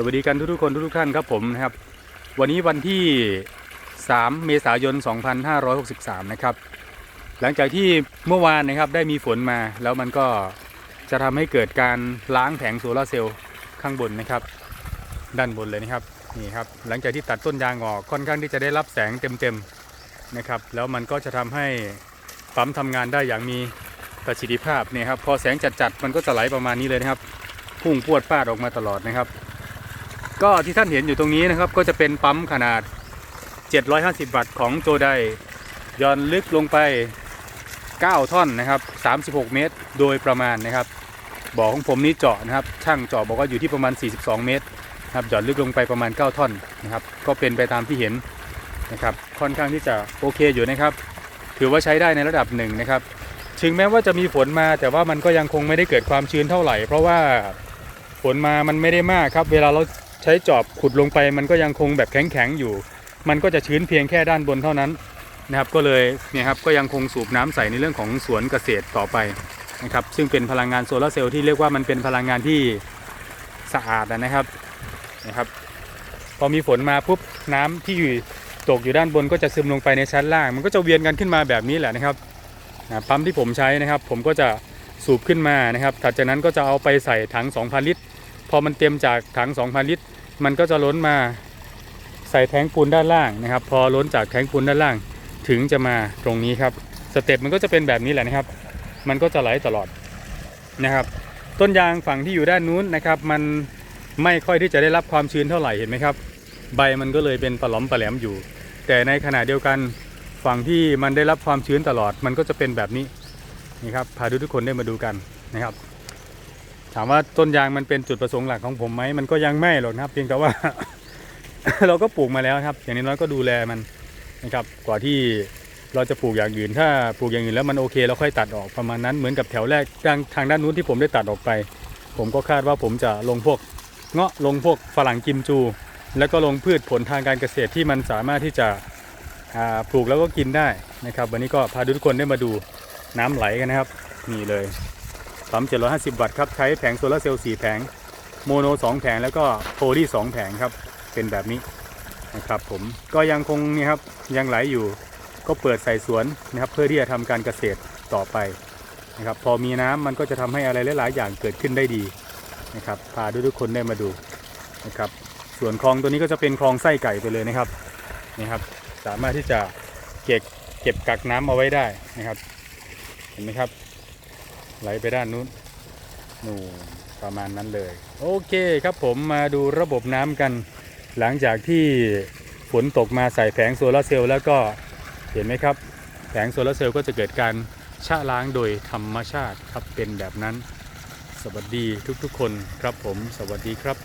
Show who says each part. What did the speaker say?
Speaker 1: สวัสดีกันทุกๆคนทุกๆท่านครับผมนะครับ วันนี้วันที่ 3 เมษายน 2563 นะครับ หลังจากที่เมื่อวานนะครับได้มีฝนมาแล้วมันก็จะทำให้เกิดการล้างแผงโซลาร์เซลล์ข้างบนนะครับ ด้านบนเลยนะครับนี่ครับหลังจากที่ตัดต้นยางออกค่อนข้างที่จะได้รับแสงเต็มๆนะครับแล้วมันก็จะทำให้ปั๊มทำงานได้อย่างมีประสิทธิภาพเนี่ยครับพอแสงจัดๆมันก็จะไหลประมาณนี้เลยนะครับพุ่งพวดปาดออกมาตลอดนะครับ ก็ที่ท่านเห็นอยู่ตรงนี้นะครับ ก็จะเป็นปั๊มขนาด 750 วัตต์ของโจไดย้อนลึกลงไป 9 ท่อนนะครับ 36 เมตร โดยประมาณนะครับบ่อของผมนี้เจาะนะครับ ช่างเจาะบอกว่าอยู่ที่ประมาณ 42 เมตรนะครับหย่อนลึกลงไปประมาณ 9 ท่อนนะครับ ก็เป็นไปตามที่เห็นนะครับ ค่อนข้างที่จะโอเคอยู่นะครับ ถือว่าใช้ได้ในระดับหนึ่งนะครับ ถึงแม้ว่าจะมีฝนมาแต่ว่ามันก็ยังคงไม่ได้เกิดความชื้นเท่าไหร่ เพราะว่าฝนมามันไม่ได้มากครับ เวลาเรา ใช้จอบขุดลงไปมันก็ยังคงแบบแข็งๆอยู่ มันก็จะชื้นเพียงแค่ด้านบนเท่านั้นนะครับก็เลยเนี่ยครับก็ยังคงสูบน้ำใส่ในเรื่องของสวนเกษตรต่อไปนะครับซึ่งเป็นพลังงานโซลาร์เซลล์ที่เรียกว่ามันเป็นพลังงานที่สะอาดนะครับนะครับ พอมีฝนมาปุ๊บน้ำที่อยู่ตกอยู่ด้านบนก็จะซึมลงไปในชั้นล่าง มันก็จะเวียนกันขึ้นมาแบบนี้แหละนะครับนะปั๊มที่ผมใช้นะครับ ผมก็จะสูบขึ้นมานะครับถัดจากนั้นก็จะเอาไปใส่ถัง 2,000 ลิตร พอมันเต็มจากถัง 2,000 ลิตร มันก็จะล้นมาใส่แทงปูนด้านล่างนะครับ พอล้นจากแทงปูนด้านล่างถึงจะมาตรงนี้ครับสเต็ปมันก็จะเป็นแบบนี้แหละนะครับ มันก็จะไหลตลอดนะครับ ต้นยางฝั่งที่อยู่ด้านนู้นนะครับ มันไม่ค่อยที่จะได้รับความชื้นเท่าไหร่เห็นไหมครับ ใบมันก็เลยเป็นปลอมปลแหลมอยู่ แต่ในขณะเดียวกันฝั่งที่มันได้รับความชื้นตลอด มันก็จะเป็นแบบนี้นี่ครับพาทุกคนได้มาดูกันนะครับ ถามว่าต้นยางมันเป็นจุดประสงค์หลักของผมไหมมันก็ยังไม่หรอกนะครับ เพียงแต่ว่า เราก็ปลูกมาแล้วครับ อย่างน้อยก็ดูแลมันนะครับ กว่าที่เราจะปลูกอย่างอื่น ถ้าปลูกอย่างอื่นแล้วมันโอเคเราค่อยตัดออกประมาณนั้นเหมือนกับแถวแรกทางทางด้านนู้นที่ผมได้ตัดออกไป ผมก็คาดว่าผมจะลงพวกเงาะลงพวกฝรั่งกิมจู แล้วก็ลงพืชผลทางการเกษตรที่มันสามารถที่จะปลูกแล้วก็กินได้นะครับ วันนี้ก็พาทุกคนได้มาดูน้ำไหลกันนะครับนี่เลย ปั๊ม750 วัตต์ครับใช้แผงโซลาเซลล์4แผง โมโน 2 แผง แล้วก็โพลี2แผงครับ เป็นแบบนี้นะครับผมก็ยังคงนี่ครับยังไหลอยู่ก็เปิดใส่สวนนะครับเพื่อที่จะทำการเกษตรต่อไปนะครับพอมีน้ำมันก็จะทำให้อะไรหลาย ๆ อย่างเกิดขึ้นได้ดีนะครับพาทุกๆคนได้มาดูนะครับส่วนคลองตัวนี้ก็จะเป็นคลองไส้ไก่ไปเลยนะครับนี่ครับสามารถที่จะเก็บเก็บกักน้ำเอาไว้ได้นะครับ เห็นไหมครับ ไหลไปด้านนู้นนู่นประมาณนั้นเลย โอเคครับผมมาดูระบบน้ำกัน หลังจากที่ฝนตกมาใส่แผงโซลาร์เซลล์แล้วก็เห็นไหมครับ แผงโซลาร์เซลล์ก็จะเกิดการชะล้างโดยธรรมชาติครับเป็นแบบนั้น สวัสดีทุกๆคนครับผม สวัสดีครับ